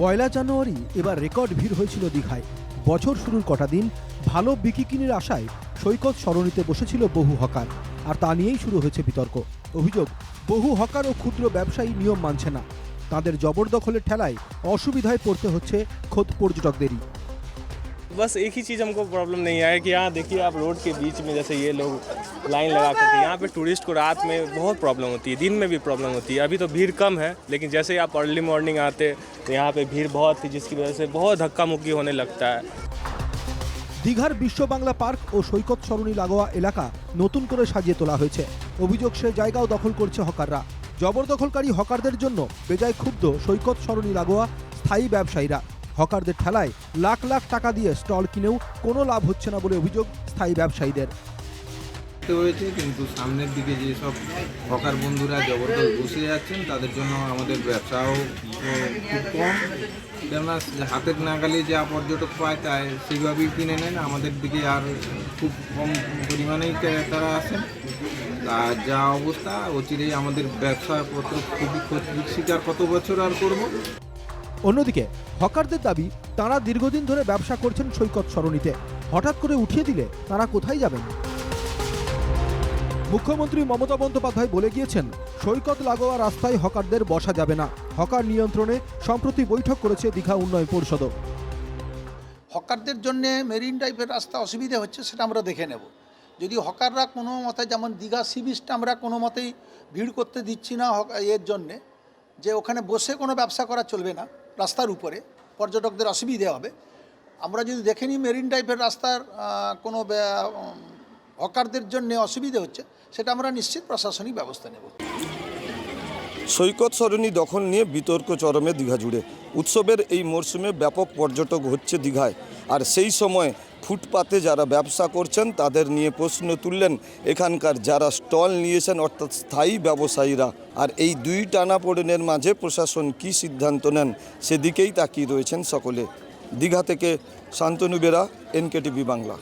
পয়লা জানুয়ারি এবার রেকর্ড ভিড় হয়েছিল দীঘায়। বছর শুরুর কটা দিন ভালো বিকিকিনির আশায় সৈকত সরণিতে বসেছিল বহু হকার। আর তা নিয়েই শুরু হয়েছে বিতর্ক। অভিযোগ, বহু হকার ও ক্ষুদ্র ব্যবসায়ী নিয়ম মানছে না। তাদের জবরদখলের ঠেলায় অসুবিধায় পড়তে হচ্ছে খোদ পর্যটকদেরই। बस एक ही चीज़ हमको प्रॉब्लम नहीं है कि यहाँ देखिए आप रोड के बीच में जैसे ये लोग लाइन लगा करके यहाँ पे टूरिस्ट को रात में बहुत प्रॉब्लम होती है दिन में भी प्रॉब्लम होती है अभी तो भीड़ कम है लेकिन जैसे ही आप अर्ली मॉर्निंग आते तो यहाँ पे भीड़ बहुत थी जिसकी वजह से बहुत धक्का मुक्की होने लगता है দীঘার বিশ্ব বাংলা পার্ক ও সৈকত সরণি লাগোয়া এলাকা নতুন করে সাজিয়ে তোলা হয়েছে অভিযোগ সে জায়গাও দখল করছে হকাররা জবরদখলকারী হকারদের জন্য বেজায় ক্ষুব্ধ সৈকত সরণি লাগোয়া স্থায়ী ব্যবসায়ীরা হকারদের ঠেলায় লাখ লাখ টাকা দিয়ে স্টল কিনেও কোনো লাভ হচ্ছে না বলে অভিযোগ স্থায়ী ব্যবসায়ীদের। হয়েছে কিন্তু সামনের দিকে যে সব হকার বন্ধুরা জবরদস্ত বসে যাচ্ছেন তাদের জন্য আমাদের ব্যবসাও খুব কম। কেননা হাতের নাগালে যা পর্যটক পায়, তাই সেইভাবেই কিনে নেন। আমাদের দিকে আর খুব কম পরিমাণেই তারা আসেন। আর যা অবস্থা, অচিরেই আমাদের ব্যবসাপত্র খুবই ক্ষতির শিকার কত বছর আর করব? অন্যদিকে, হকারদের দাবি, তারা দীর্ঘদিন ধরে ব্যবসা করছেন সৈকত সরণিতে। হঠাৎ করে উঠিয়ে দিলে তারা কোথায় যাবেন? মুখ্যমন্ত্রী মমতা বন্দ্যোপাধ্যায় বলে গিয়েছেন, সৈকত লাগোয়া রাস্তায় হকারদের বসা যাবে না। হকার নিয়ন্ত্রণে সম্প্রতি বৈঠক করেছে দীঘা উন্নয়ন পরিষদও। হকারদের জন্য মেরিন টাইপের রাস্তা অসুবিধে হচ্ছে সেটা আমরা দেখে নেব। যদি হকাররা কোনো মতে, যেমন দীঘা সি বিচটা আমরা কোনো মতেই ভিড় করতে দিচ্ছি না এর জন্যে, যে ওখানে বসে কোনো ব্যবসা করা চলবে না রাস্তার উপরে, পর্যটকদের অসুবিধে হবে। আমরা যদি দেখে নিই মেরিন টাইপের রাস্তার কোনো হকারদের জন্য অসুবিধে হচ্ছে, সেটা আমরা নিশ্চিত প্রশাসনিক ব্যবস্থা নেব। সৈকত সরণি দখল নিয়ে বিতর্ক চরমে দীঘা জুড়ে। উৎসবের এই মরশুমে ব্যাপক পর্যটক হচ্ছে দীঘায়। আর সেই সময় ফুটপাতে যারা ব্যবসা করছেন, তাদের নিয়ে প্রশ্ন তুললেন এখানকার যারা স্টল নিয়েছেন, অর্থাৎ স্থায়ী ব্যবসায়ীরা। আর এই দুই টানাপোড়েনের মাঝে প্রশাসন কী সিদ্ধান্ত নেন, সেদিকেই তাকিয়ে রয়েছেন সকলে। দীঘা থেকে শান্তনু বেরা, এনকেটিভি বাংলা।